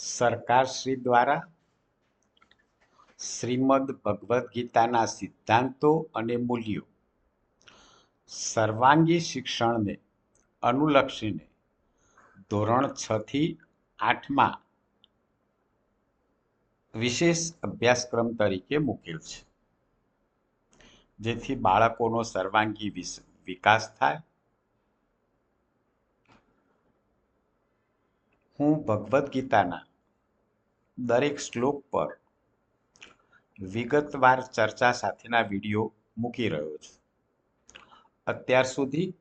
સરકારશ્રી દ્વારા શ્રીમદ ભગવદ્ ગીતાના સિદ્ધાંતો અને મૂલ્યો સર્વાંગી શિક્ષણને અનુલક્ષીને ધોરણ છથી આઠમાં વિશેષ અભ્યાસક્રમ તરીકે મૂકેલ છે. જેથી બાળકોનો સર્વાંગી વિકાસ થાય. હું ભગવદ્ ગીતાના દરેક શ્લોક પર વિગતવાર ચર્ચા સાથેના વીડિયો મૂકી રહ્યો છું. અત્યાર સુધી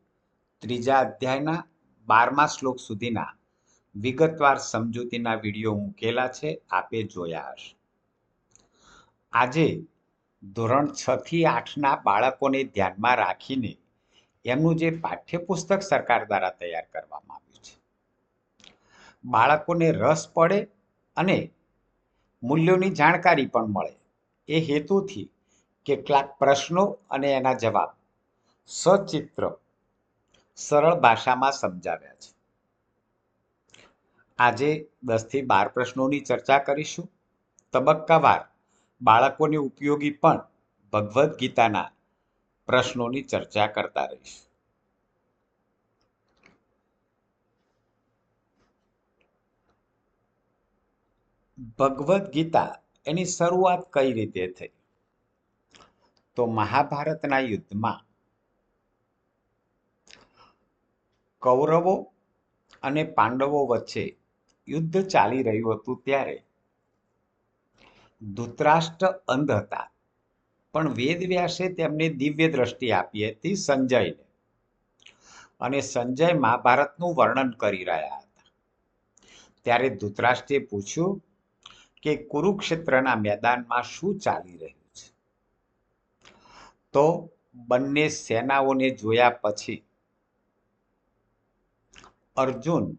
ત્રીજા અધ્યાયના બારમા શ્લોક સુધીના વિગતવાર સમજૂતીના વીડિયો મૂકેલા છે, આપે જોયા હશે. આજે ધોરણ છ થી આઠના બાળકોને ધ્યાનમાં રાખીને એમનું જે પાઠ્યપુસ્તક સરકાર દ્વારા તૈયાર કરવામાં આવ્યું છે. બાળકોને રસ પડે અને મૂલ્યોની જાણકારી પણ મળે. એ હેતુથી કેટલાક પ્રશ્નો અને એના જવાબ સચિત્ર, સરળ ભાષામાં સમજાવ્યા છે. આજે દસથી બાર પ્રશ્નોની ચર્ચા કરીશું. તબક્કાવાર બાળકોને ઉપયોગી પણ ભગવદ્ ગીતાના પ્રશ્નોની ચર્ચા કરતા રહીશું. ભગવદ્ ગીતા એની શરૂઆત કઈ રીતે થઈ? તો મહાભારતના યુદ્ધમાં કૌરવો અને પાંડવો વચ્ચે યુદ્ધ ચાલી રહ્યું હતું ત્યારે ધૃતરાષ્ટ્ર અંધ હતા. પણ વેદવ્યાસે તેમને દિવ્ય દ્રષ્ટિ આપી હતી સંજયને અને સંજય મહાભારતનું વર્ણન કરી રહ્યા હતા. ત્યારે ધૃતરાષ્ટ્રે પૂછ્યું કે કુરુક્ષેત્રના મેદાનમાં શું ચાલી રહ્યું છે? તો બંને સેનાઓને જોયા પછી અર્જુન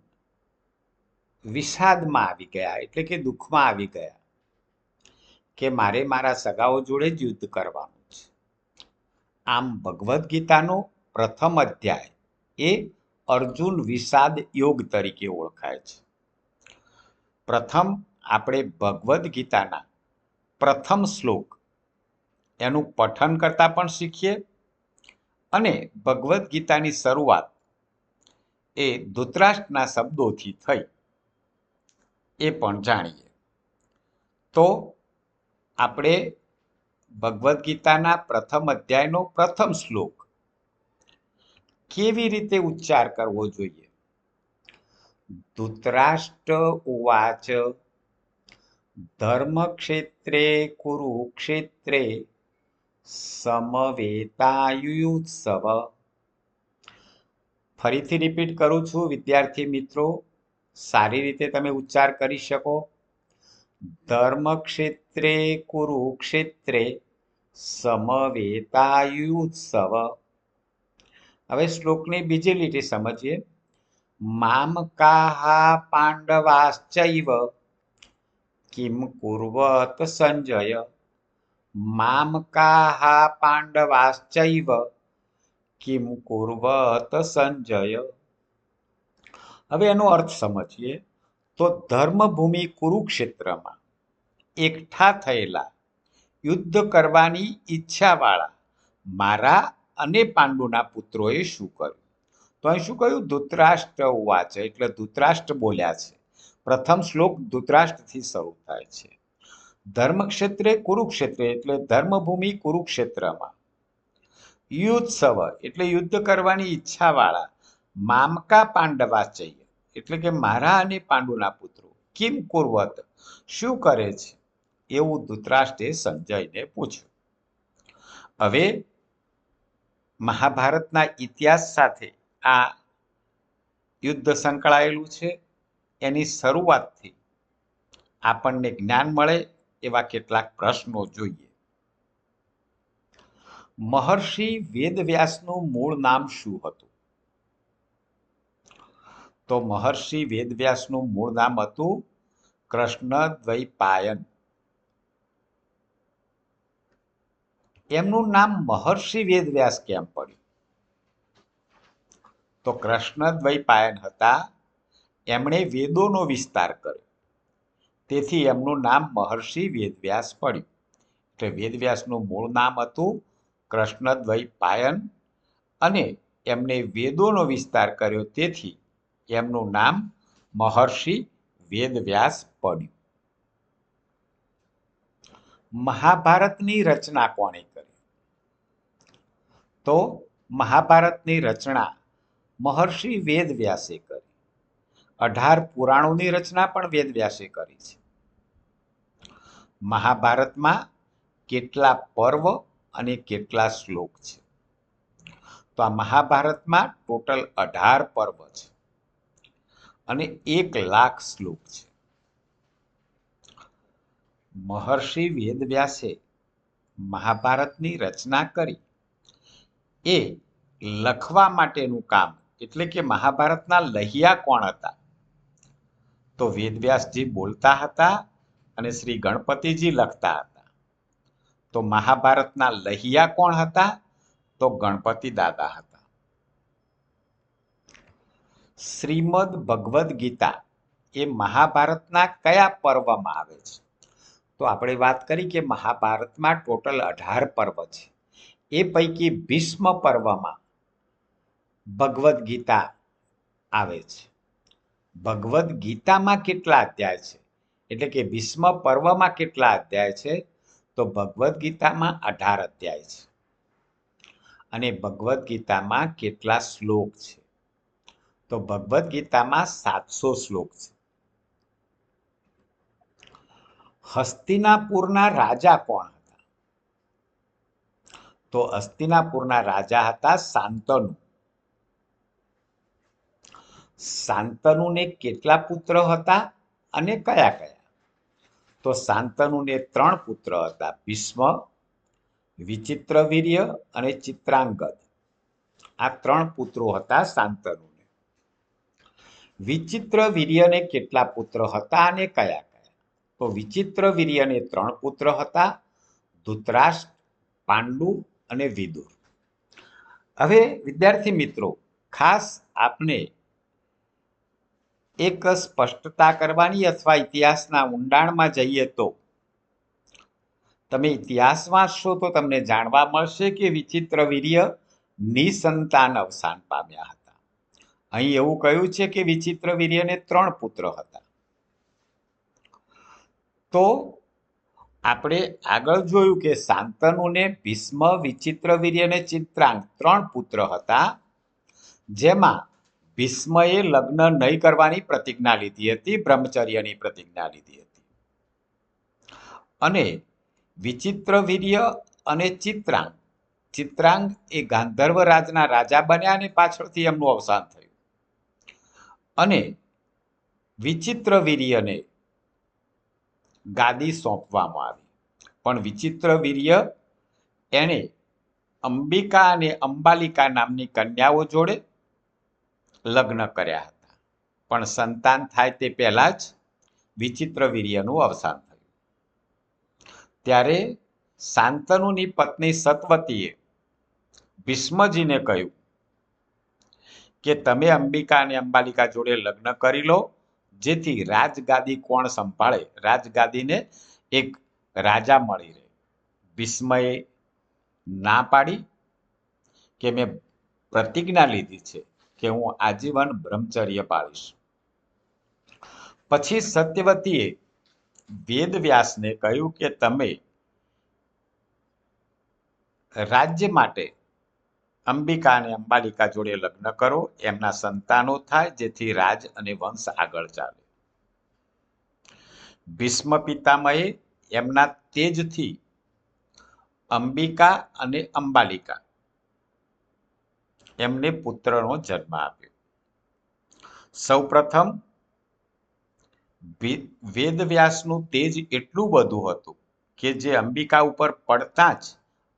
વિષાદમાં આવી ગયા, એટલે કે દુઃખમાં આવી ગયા કે મારે મારા સગાઓ જોડે જ યુદ્ધ કરવાનું છે. આમ ભગવદ્ ગીતાનો પ્રથમ અધ્યાય એ અર્જુન વિષાદ યોગ તરીકે ઓળખાય છે. પ્રથમ આપણે ભગવદ્ ગીતાના પ્રથમ શ્લોક એનું પઠન કરતાં પણ શીખીએ અને ભગવદ્ ગીતાની શરૂઆત એ ધૂતરાષ્ટ્રના શબ્દોથી થઈ એ પણ જાણીએ. તો આપણે ભગવદ્ ગીતાના પ્રથમ અધ્યાયનો પ્રથમ શ્લોક કેવી રીતે ઉચ્ચાર કરવો જોઈએ? ધૂતરાષ્ટ્ર ઉવાચ ધર્મક્ષેત્રે કુરુક્ષેત્રે સમવેતાયુત્સવ ફરીથી રિપીટ કરું છું, વિદ્યાર્થી મિત્રો, સારી રીતે તમે ઉચ્ચાર કરી શકો. ધર્મક્ષેત્રે, કુરુક્ષેત્રે સમવેતાયુત્સવ. હવે શ્લોકની બીજી લીટી સમજીએ. મામકાહા પાંડવાશ્ચૈવ કિમ કુર્વત સંજય મામકાહા પાંડવાશ્ચૈવ કિમ કુર્વત સંજય હવે એનો અર્થ સમજીએ તો ધર્મભૂમિ કુરુક્ષેત્રમાં એકઠા થયેલા યુદ્ધ કરવાની ઈચ્છાવાળા મારા અને પાંડુના પુત્રોએ શું કર્યું? તો અહીં શું કહ્યું? ધૂતરાષ્ટ્ર ઉવાચ એટલે ધૃતરાષ્ટ્ર બોલ્યા છે. પ્રથમ શ્લોક ધૃતરાષ્ટ્રથી શરૂ થાય છે. ધર્મક્ષેત્રે કુરુક્ષેત્રે એટલે ધર્મભૂમિ કુરુક્ષેત્રમાં. યુત્સવ એટલે યુદ્ધ કરવાની ઈચ્છાવાળા મામકા પાંડવાચય એટલે કે મારા અને પાંડુના પુત્રો કિમ કુર્વત શું કરે છે? એવું ધૃતરાષ્ટ્રે સંજયને પૂછ્યું. હવે મહાભારતના ઇતિહાસ સાથે આ યુદ્ધ સંકળાયેલું છે. એની શરૂઆતથી આપણને જ્ઞાન મળે એવા કેટલાક પ્રશ્નો જોઈએ. મહર્ષિ વેદવ્યાસનું મૂળ નામ શું હતું? તો મહર્ષિ વેદવ્યાસનું મૂળ નામ હતું કૃષ્ણ દ્વૈપાયન. એમનું નામ મહર્ષિ વેદવ્યાસ કેમ પડ્યું? તો કૃષ્ણ દ્વૈપાયન હતા એમણે વેદોનો વિસ્તાર કર્યો. તેથી એમનું નામ મહર્ષિ વેદવ્યાસ પડ્યું. એટલે વેદવ્યાસનું મૂળ નામ હતું કૃષ્ણદ્વૈપાયન અને એમને વેદોનો વિસ્તાર કર્યો. તેથી એમનું નામ મહર્ષિ વેદવ્યાસ પડ્યું. મહાભારતની રચના કોણે કરી? તો મહાભારતની રચના મહર્ષિ વેદવ્યાસે કરી. અઢાર પુરાણોની રચના પણ વેદવ્યાસે કરી છે. મહાભારતમાં કેટલા પર્વ અને કેટલા શ્લોક છે? તો આ મહાભારતમાં ટોટલ અઢાર પર્વ છે અને એક લાખ શ્લોક છે. મહર્ષિ વેદવ્યાસે મહાભારતની રચના કરી એ લખવા માટેનું કામ, એટલે કે મહાભારતના લહિયા કોણ હતા? તો વેદવ્યાસજી બોલતા હતા અને શ્રી ગણપતિજી લખતા હતા. તો મહાભારતના લહિયા કોણ હતા? તો ગણપતિ દાદા હતા. શ્રીમદ ભગવદ્ ગીતા એ મહાભારતના કયા પર્વમાં આવે છે? તો આપણે વાત કરી કે મહાભારતમાં ટોટલ અઢાર પર્વ છે. એ પૈકી ભીષ્મ પર્વમાં ભગવદ્ ગીતા આવે છે. ભગવદ્ ગીતામાં કેટલા અધ્યાય છે? એટલે કે ભીષ્મ પર્વમાં કેટલા અધ્યાય છે? તો ભગવદ્ ગીતામાં અઢાર અધ્યાય છે. અને ભગવદ્ ગીતામાં કેટલા શ્લોક છે? તો ભગવદ્ ગીતામાં સાતસો શ્લોક છે. હસ્તિનાપુરના રાજા કોણ હતા? તો હસ્તિનાપુરના રાજા હતા શાંતનુ. શાંતનુને કેટલા પુત્ર હતા અને કયા કયા? તો શાંતનુને ત્રણ પુત્ર હતા, ભીષ્મ, વિચિત્ર વીર્ય અને ચિત્રાંગદ. આ ત્રણ પુત્રો હતા શાંતનુને. વિચિત્ર વીર્યને કેટલા પુત્ર હતા અને કયા કયા? તો વિચિત્ર વીર્યને ત્રણ પુત્ર હતા, ધૃતરાષ્ટ્ર, પાંડુ અને વિદુર. હવે વિદ્યાર્થી મિત્રો, ખાસ આપને એક સ્પષ્ટતા કરવાની અથવા ઇતિહાસના ઊંડાણમાં જઈએ તો? તમે ઇતિહાસ વાંચશો તો તમને જાણવા મળશે કે વિચિત્ર વીર્ય નિસંતાન અવસાન પામ્યા હતા. અહીં એવું કહ્યું છે કે વિચિત્ર વીર્યને ત્રણ પુત્ર હતા. તો આપણે આગળ જોયું કે શાંતનુને ભીષ્મ વિચિત્ર વીર્ય અને ચિત્રાંગ ત્રણ પુત્ર હતા, જેમાં ભીષ્મએ લગ્ન નહીં કરવાની પ્રતિજ્ઞા લીધી હતી, બ્રહ્મચર્યની પ્રતિજ્ઞા લીધી હતી. અને વિચિત્ર વીર્ય અને ચિત્રાંગ. ચિત્રાંગ એ ગાંધર્વ રાજના રાજા બન્યા અને પાછળથી એમનું અવસાન થયું. અને વિચિત્ર વીર્યને ગાદી સોંપવામાં આવી. પણ વિચિત્ર વીર્ય એણે અંબિકા અને અંબાલિકા નામની કન્યાઓ જોડે લગ્ન કર્યા હતા. પણ સંતાન થાય તે પહેલા જ વિચિત્ર વીર્યનું અવસાન થયું. ત્યારે શાંતનુની પત્ની સતવતીએ ભીષ્મજીને કહ્યું કે તમે અંબિકા અને અંબાલિકા જોડે લગ્ન કરી લો, જેથી રાજગાદી કોણ સંભાળે? રાજગાદીને એક રાજા મળી રહે. ભીષ્મએ ના પાડી કે મેં પ્રતિજ્ઞા લીધી છે. કે હું આજીવન બ્રહ્મચર્ય પાળીશ. પછી સત્યવતીએ વેદવ્યાસને કહ્યું કે તમે રાજ્ય માટે અંબિકા અને અંબાલિકા જોડે લગ્ન કરો, એમના સંતાનો થાય, જેથી રાજ અને વંશ આગળ ચાલે. ભીષ્મ પિતામહે એમના તેજથી અંબિકા અને અંબાલિકા એમને પુત્રનો જન્મ આપ્યો. સૌપ્રથમ વેદવ્યાસનું તેજ એટલું બધું હતું કે જે અંબિકા ઉપર પડતા જ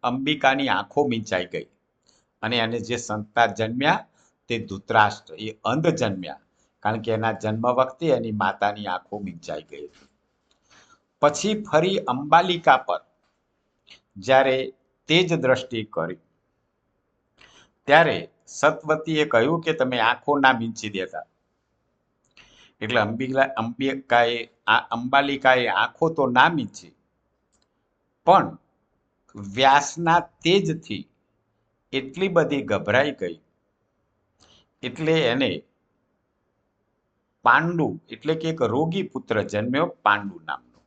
અંબિકાની આંખો મીંચાઈ ગઈ અને એને જે સંતાન જન્મ્યા તે ધૃતરાષ્ટ્ર, એ અંધ જન્મ્યા કારણ કે એના જન્મ વખતે એની માતાની આંખો મીંચાઈ ગઈ હતી. પછી ફરી અંબાલિકા પર જ્યારે તેજ દ્રષ્ટિ કરી, ત્યારે સતવતીએ કહ્યું કે તમે આંખો ના મીંચી દેતા. એટલે અંબિકા અંબિકાએ આ અંબાલિકાએ આંખો તો ના મીંચી. પણ વ્યાસના તેજથી એટલી બધી ગભરાઈ ગઈ. એટલે એને પાંડુ એટલે કે એક રોગી પુત્ર જન્મ્યો પાંડુ નામનો.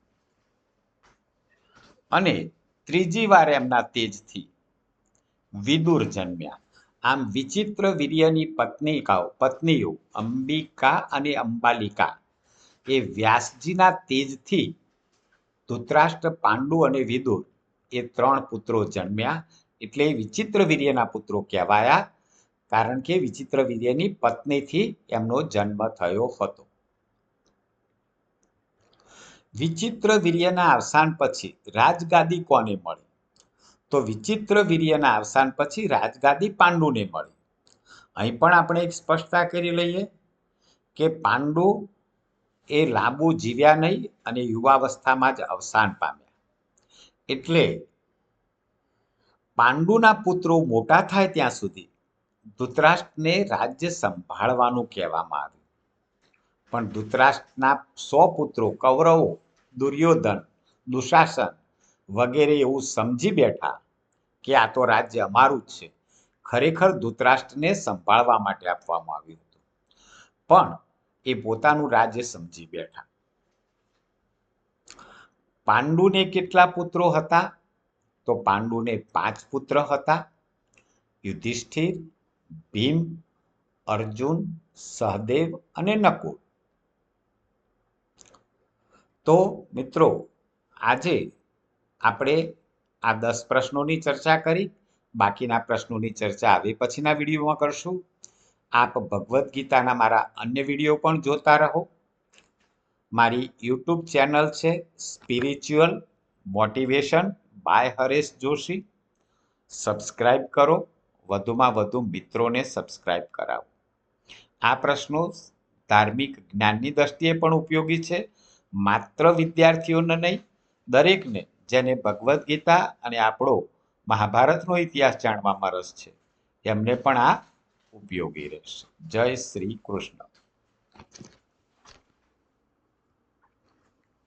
અને ત્રીજી વાર એમના તેજથી વિદુર જન્મ્યા. આમ વિચિત્ર વીર્યની પત્નિકાઓ, પત્નીઓ, અંબિકા અને અંબાલિકા. એ વ્યાસજીના તેજથી ધૃતરાષ્ટ્ર, પાંડુ અને વિદુર એ ત્રણ પુત્રો જન્મ્યા. એટલે વિચિત્ર વીર્યના પુત્રો કહેવાયા, કારણ કે વિચિત્ર વીર્યની પત્નીથી એમનો જન્મ થયો હતો. વિચિત્ર વીર્યના અવસાન પછી રાજગાદી કોને મળી? તો વિચિત્ર વીર્યના અવસાન પછી રાજગાદી પાંડુને મળી. અહીં પણ આપણે એક સ્પષ્ટતા કરી લઈએ કે પાંડુ એ લાંબુ જીવ્યા નહીં અને યુવાવસ્થામાં જ અવસાન પામ્યા. એટલે પાંડુના પુત્રો મોટા થાય ત્યાં સુધી ધૃતરાષ્ટ્રને રાજ્ય સંભાળવાનું કહેવામાં આવ્યું. પણ ધૃતરાષ્ટ્રના સો પુત્રો, કૌરવો, દુર્યોધન, દુશાસન વગેરે એવું સમજી બેઠા કે આ તો રાજ્ય અમારું જ છે. ખરેખર ધૃતરાષ્ટ્રને સંભાળવા માટે આપવામાં આવ્યું હતું. પણ એ પોતાનું રાજ્ય સમજી બેઠા. પાંડુને કેટલા પુત્રો હતા? તો પાંડુને પાંચ પુત્ર હતા. યુધિષ્ઠિર, ભીમ, અર્જુન, સહદેવ અને નકુળ. તો મિત્રો, આજે આપણે આ દસ પ્રશ્નોની ચર્ચા કરી. બાકીના પ્રશ્નોની ચર્ચા આવી પછીના વિડીયોમાં કરશું. આપ ભગવદ્ ગીતાના મારા અન્ય વીડિયો પણ જોતા રહો. મારી યુટ્યુબ ચેનલ છે spiritual motivation by Haresh Joshi. Subscribe કરો. વધુમાં વધુ મિત્રોને સબસ્ક્રાઈબ કરાવો. આ પ્રશ્નો ધાર્મિક જ્ઞાનની દ્રષ્ટિએ પણ ઉપયોગી છે. માત્ર વિદ્યાર્થીઓને નહીં, દરેકને જેને ભગવદ્ ગીતા અને આપણો મહાભારતનો ઇતિહાસ જાણવામાં રસ છે. એમને પણ આ ઉપયોગી રહેશે. જય શ્રી કૃષ્ણ.